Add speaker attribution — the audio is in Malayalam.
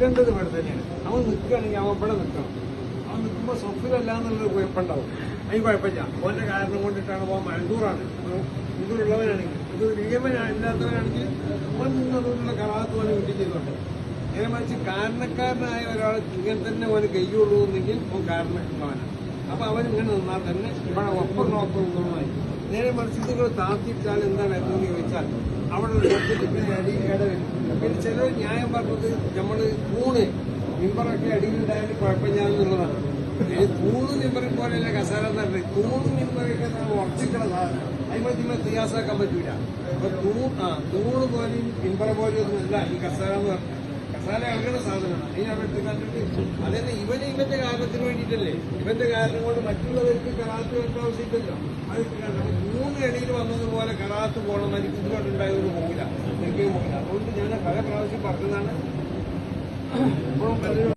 Speaker 1: ഇടേണ്ടത് ഇവിടെ തന്നെയാണ്. അവൻ നിൽക്കുകയാണെങ്കിൽ അവൻ ഇവിടെ നിൽക്കണം അവൻ നിൽക്കുമ്പോൾ സ്വപ്നമല്ല എന്നുള്ളൊരു കുഴപ്പമുണ്ടാവും. അതിന് കുഴപ്പമില്ല. ഓന്റെ കാരണം കൊണ്ടിട്ടാണ് പോകാൻ മഴന്തൂറാണ് മഴന്തൂറുള്ളവനാണെങ്കിൽ ഇത് നിയമനല്ലാത്തവനാണെങ്കിൽ അവൻ നിന്നതുകൊണ്ടുള്ള കറാത്ത് പോലെ വീട്ടിൽ ചെയ്തോട്ടെ. നേരെ മറിച്ച് കാരണക്കാരനായ ഒരാൾ ഇങ്ങനെ തന്നെ അവന് കയ്യുള്ളൂ എന്നെങ്കിൽ അവൻ കാരണക്കാരനാണ്. അപ്പൊ അവൻ ഇങ്ങനെ നിന്നാൽ തന്നെ ഇവിടെ ഒപ്പം നോക്കുന്നതുമായി നേരെ മറിച്ച് ഇതുകൾ താത്തിച്ചാൽ എന്താണ് എന്ന് ചോദിച്ചാൽ അവിടെ പിന്നെ ചില ന്യായം പറഞ്ഞത് നമ്മൾ മൂന്ന് മിമ്പറൊക്കെ അടിയിലുണ്ടായാലും കുഴപ്പമില്ല എന്നുള്ളതാണ് ഈ തൂണ് മിമ്പറിൽ പോലെയല്ല കസാര നടത്തി മൂന്ന് മെമ്പറൊക്കെ ഉറച്ചിട്ടുള്ള നമ്മൾ സാധനം. അതിമ നിങ്ങൾ തിയാസാക്കാൻ പറ്റൂല. അപ്പൊ ആ തൂണ് പോലെയും മിമ്പറ പോലെയൊന്നും അല്ല ഈ കസാര എന്ന് പറഞ്ഞത്. കസാല ഇറങ്ങുന്ന സാധനമാണ്. അതിനവിടെ കണ്ടിട്ട് അതന്നെ ഇവന് ഇവന്റെ കാരണത്തിന് വേണ്ടിയിട്ടല്ലേ? ഇവന്റെ കാരണം കൊണ്ട് മറ്റുള്ളവർക്ക് കറാത്ത് വേണ്ട ആവശ്യമില്ലല്ലോ. അത് നമ്മൾ വന്നതുപോലെ കറാത്ത് പോകണം എനിക്ക് ഇതുകൊണ്ടുണ്ടായതൊന്നും പോകില്ല എനിക്ക് പോകില്ല അതുകൊണ്ട് ഞാൻ പല പ്രാവശ്യം പറഞ്ഞതാണ്. പലരും